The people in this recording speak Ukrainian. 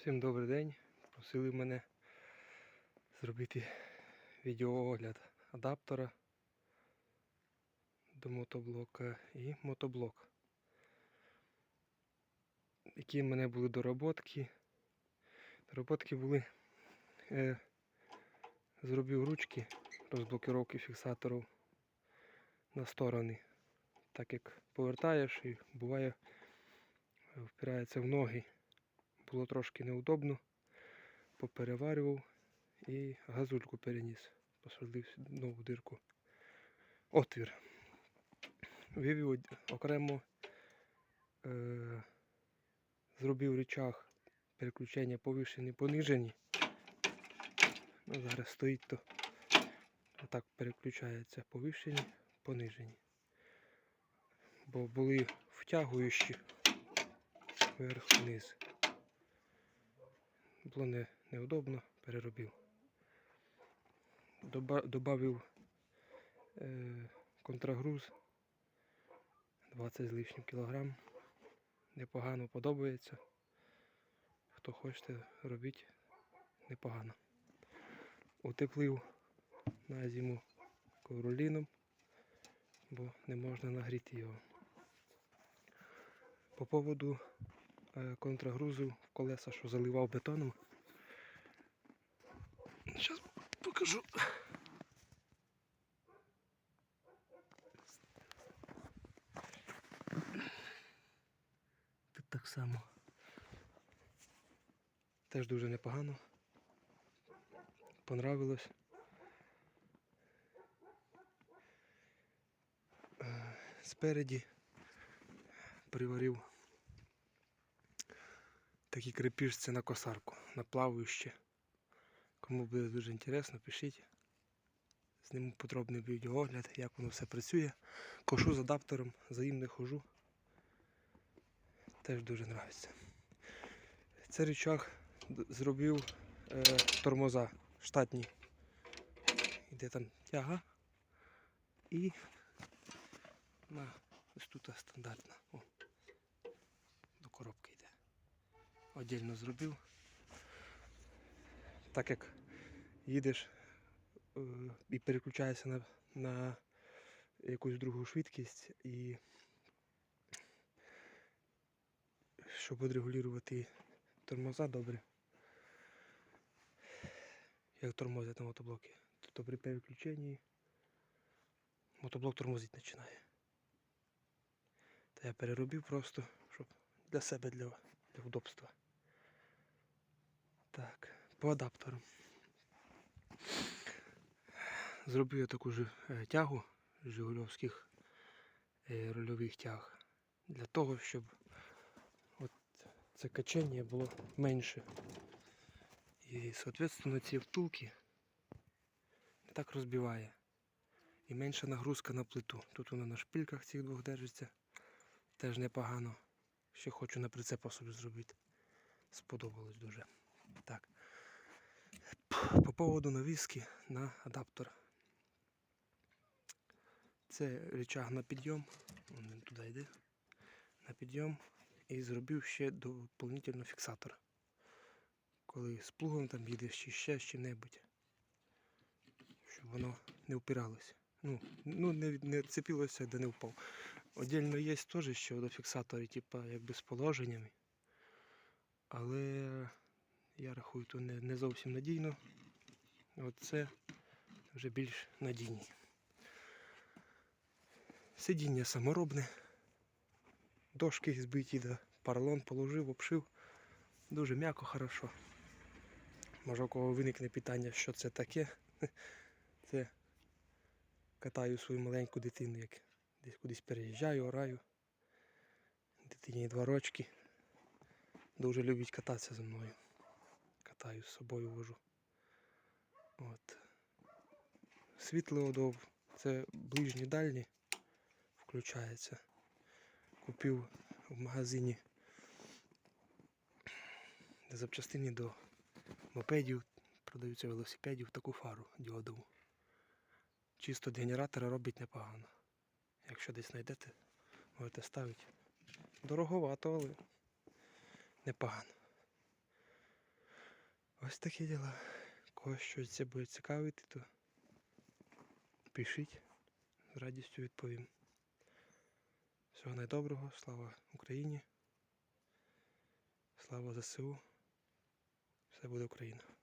Всім добрий день. Просили мене зробити відеоогляд адаптера до мотоблока і мотоблок. Які в мене були доработки. Доработки були е, зробив ручки розблокировки фіксаторів на сторони. Так як повертаєш і буває впирається в ноги було трошки неудобно, попереварював і газульку переніс, посверлив нову дирку. Отвір. Вивів окремо, е, зробив речах переключення повишені, понижені. Ну, зараз стоїть то отак переключається повишені, понижені. Бо були втягуючі вверх-вниз було не, неудобно, переробив. Доба, добавив е, контрагруз 20 з лишнім кілограм. Непогано подобається. Хто хочете, робіть непогано. Утеплив на зиму ковроліном, бо не можна нагріти його. По поводу контрагрузу в колеса, що заливав бетоном. Зараз покажу. Тут так само. Теж дуже непогано. Понравилось. Е, Спереді приварив такі крепіжці на косарку, на плаваюче. Кому буде дуже інтересно, пишіть. Зніму подробний відеоогляд, як воно все працює. Кошу з адаптером, за ним не хожу. Теж дуже подобається. Цей рычаг зробив е, тормоза штатні. Іде там тяга. І на ось тут стандартна. О, до коробки йде. Отдельно зробив. Так як їдеш е, і переключаєшся на, на якусь другу швидкість і щоб відрегулювати тормоза добре. Як тормозять на мотоблокі, то при переключенні мотоблок тормозить починає. Та я переробив просто, щоб для себе, для, для удобства. Так, по адаптеру. Зробив я таку ж е, тягу жигульовських е, рульових тяг для того, щоб от це качання було менше. І, соответственно, ці втулки не так розбиває. І менша нагрузка на плиту. Тут вона на шпильках цих двох держиться. Теж непогано. Ще хочу на прицепа собі зробити. Сподобалось дуже. Так. По поводу навіски на адаптер. Це рычаг на підйом. Він туди йде. На підйом. І зробив ще дополнительно фіксатор. Коли з плугом там їдеш чи ще з чим-небудь. Щоб воно не впиралося. Ну, ну не, не цепилося, де не впав. Отдельно є теж ще до фіксатори, типа якби з положеннями. Але я рахую, то не, не зовсім надійно. Оце вже більш надійні. Сидіння саморобне. Дошки збиті, да. поролон положив, обшив. Дуже м'яко, хорошо. Може у кого виникне питання, що це таке. Це катаю свою маленьку дитину, як десь кудись переїжджаю, ораю. Дитині два рочки. Дуже любить кататися зі мною. Катаю з собою вожу. От. Світлоодов. Це ближні дальні включається. Купив в магазині запчастини до мопедів, продаються велосипедів, таку фару діодову. Чисто генератора робить непогано. Якщо десь знайдете, можете ставити. Дороговато, але непогано. Ось такі діла. Когось щось це буде цікавити, то пишіть. З радістю відповім. Всього найдоброго, слава Україні. Слава ЗСУ. Все буде Україна.